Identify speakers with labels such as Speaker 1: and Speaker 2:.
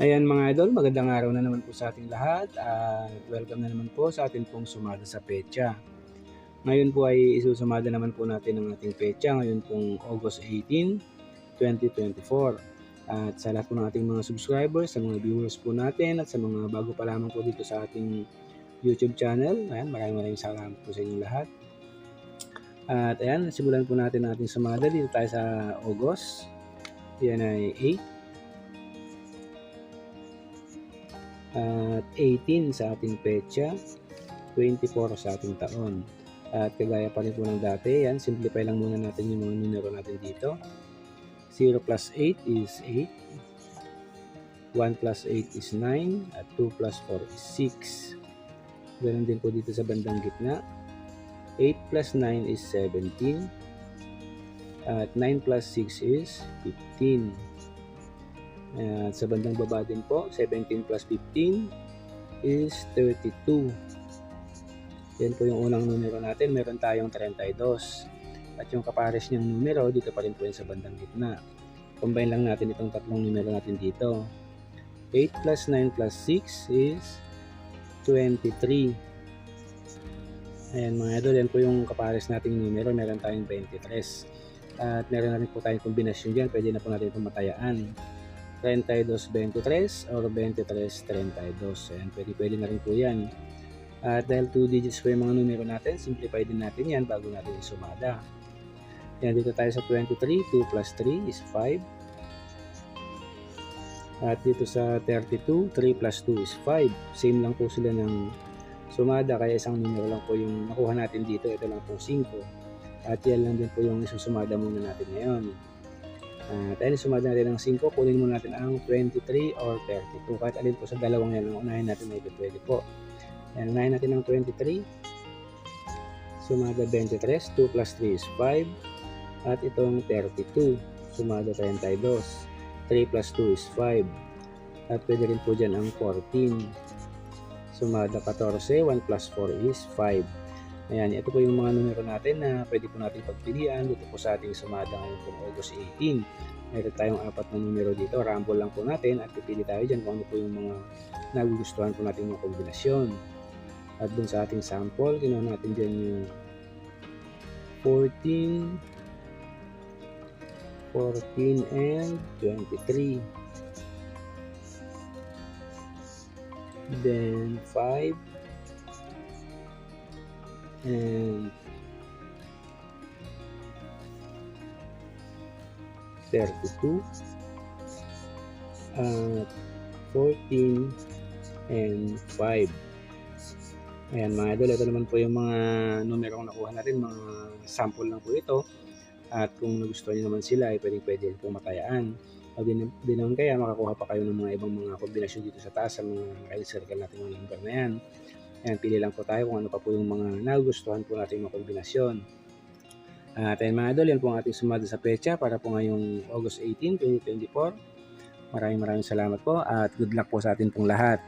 Speaker 1: Ayan mga idol, magandang araw na naman po sa ating lahat at welcome na naman po sa ating pong sumada sa pecha. Ngayon po ay isusumada naman po natin ang ating pecha ngayon pong August 18, 2024. At sa lahat po ng ating mga subscribers, sa mga viewers po natin at sa mga bago pa lamang po dito sa ating YouTube channel, ayan, maraming maraming salamat po sa inyong lahat. At ayan, simulan po natin ang ating sumada dito tayo sa August. Yan ay 8 at 18 sa ating petsa, 24 sa ating taon. At kagaya pa rin po ng dati, yan, simplify lang muna natin yung mga numero natin dito. 0 plus 8 is 8. 1 plus 8 is 9. At 2 plus 4 is 6. Ganun din po dito sa bandang gitna. 8 plus 9 is 17. At 9 plus 6 is 15. At sa bandang baba din po, 17 plus 15 is 32. Yan po yung unang numero natin. Meron tayong 32. At yung kapares niyang numero, dito pa rin po yan sa bandang gitna. Combine lang natin itong tatlong numero natin dito. 8 plus 9 plus 6 is 23. Ayan mga idol, yan po yung kapares nating numero. Meron tayong 23. At meron na rin po tayong kombinasyon dyan. Pwede na po natin itong matayaan. 32-23 or 23-32. Ayan, pwede, pwede na rin po yan. At dahil 2 digits po yung mga numero natin, simplify din natin yan bago natin isumada. Yan, dito tayo sa 23, 2 plus 3 is 5. At dito sa 32, 3 plus 2 is 5. Same lang po sila ng sumada, kaya isang numero lang po yung nakuha natin dito. Ito lang po 5. At yan lang din po yung isusumada muna natin ngayon. At ayun, sumada natin ng 5, kunin muna natin ang 23 or 32. Kahit alin po sa dalawang yan, ang unahin natin na ito pwede po. Ayan, unahin natin ng 23. Sumada 23, 2 plus 3 is 5. At itong 32, sumada 32. 3 plus 2 is 5. At pwede rin po dyan ang 14. Sumada 14, 1 plus 4 is 5. Ayan, ito po yung mga numero natin na pwede po natin pagpilian dito po sa ating sumada ngayon po August 18. Meron tayong apat na numero dito, rumble lang po natin at pipili tayo dyan kung ano po yung mga nagugustuhan po natin mga kombinasyon. At dun sa ating sample, ginawa natin dyan yung 14, 14 and 23. Then 5 and 32 at 14 and 5 ayan mga idol ito naman po yung mga numero na nakuha natin mga sample lang po ito. At kung nagustuhan nyo naman sila ay pwedeng pwede po matayaan. O din, din naman kaya makakuha pa kayo ng mga ibang mga kombinasyon dito sa taas sa mga red circle natin mga number na yan Ayan, pili lang po tayo kung ano pa po yung mga nagustuhan po natin mga kombinasyon. At ayun mga idol, yan po ang ating sumada sa pecha para po ngayong August 18, 2024. Maraming maraming salamat po at good luck po sa atin pong lahat.